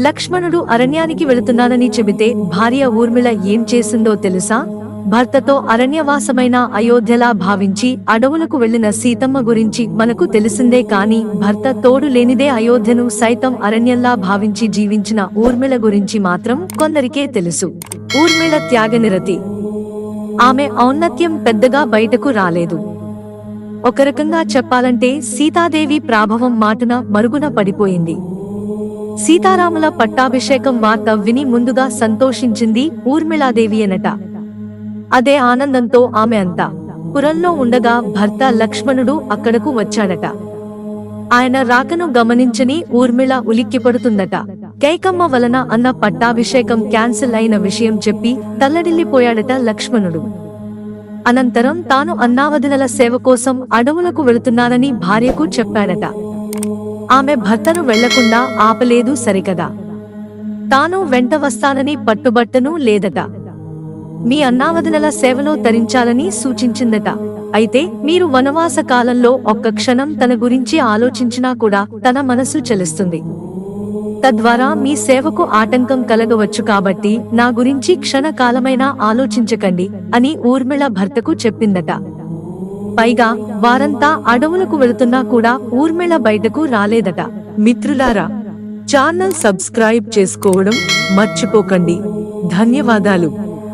లక్ష్మణుడు అరణ్యానికి వెళుతున్నానని చెబితే భార్య ఊర్మిళ ఏం చేసిందో తెలుసా? భర్తతో అరణ్యవాసమైన అయోధ్యలా భావించి అడవులకు వెళ్ళిన సీతమ్మ గురించి మనకు తెలిసిందే కాని భర్త తోడు లేనిదే అయోధ్యను సైతం అరణ్యంలా భావించి జీవించిన ఊర్మిళ గురించి మాత్రం కొందరికే తెలుసు. ఊర్మిళ త్యాగనిరతి. ఆమె ఔన్నత్యం పెద్దగా బయటకు రాలేదు. ఒక రకంగా చెప్పాలంటే సీతాదేవి ప్రాభవం మాటున మరుగున పడిపోయింది. సీతారాముల పట్టాభిషేకం వార్త విని ముందుగా సంతోషించింది ఊర్మిళాదేవి అనట. అదే ఆనందంతో ఆమె అంతా పురంలో ఉండగా భర్త లక్ష్మణుడు అక్కడకు వచ్చాడట. ఆయన రాకను గమనించని ఊర్మిళ ఉలిక్కిపడుతుందట. కైకమ్మ వలన అన్న పట్టాభిషేకం క్యాన్సిల్ అయిన విషయం చెప్పి తల్లడిల్లిపోయాడట లక్ష్మణుడు. అనంతరం తాను అన్నావదినల సేవ కోసం అడవులకు వెళుతున్నానని భార్యకు చెప్పాడట. ఆమె భర్తను వెళ్ళకుండా ఆపలేదు సరికదా. తాను వెంట వస్తానని పట్టుబట్టను లేదట. మీ అన్నావదనల సేవలో తరించాలని సూచించిందట. అయితే మీరు వనవాస కాలంలో ఒక్క క్షణం తన గురించి ఆలోచించినా కూడా తన మనసు చలిస్తుంది. తద్వారా మీ సేవకు ఆటంకం కలగవచ్చు కాబట్టి నా గురించి క్షణకాలమైనా ఆలోచించకండి అని ఊర్మిళ భర్తకు చెప్పిందట. పైగా వారంతా అడవులకు వెళుతున్నా కూడా ఊర్మిళ బయటకు రాలేదట. మిత్రులారా ఛానల్ సబ్స్క్రైబ్ చేసుకోవడం మర్చిపోకండి. ధన్యవాదాలు.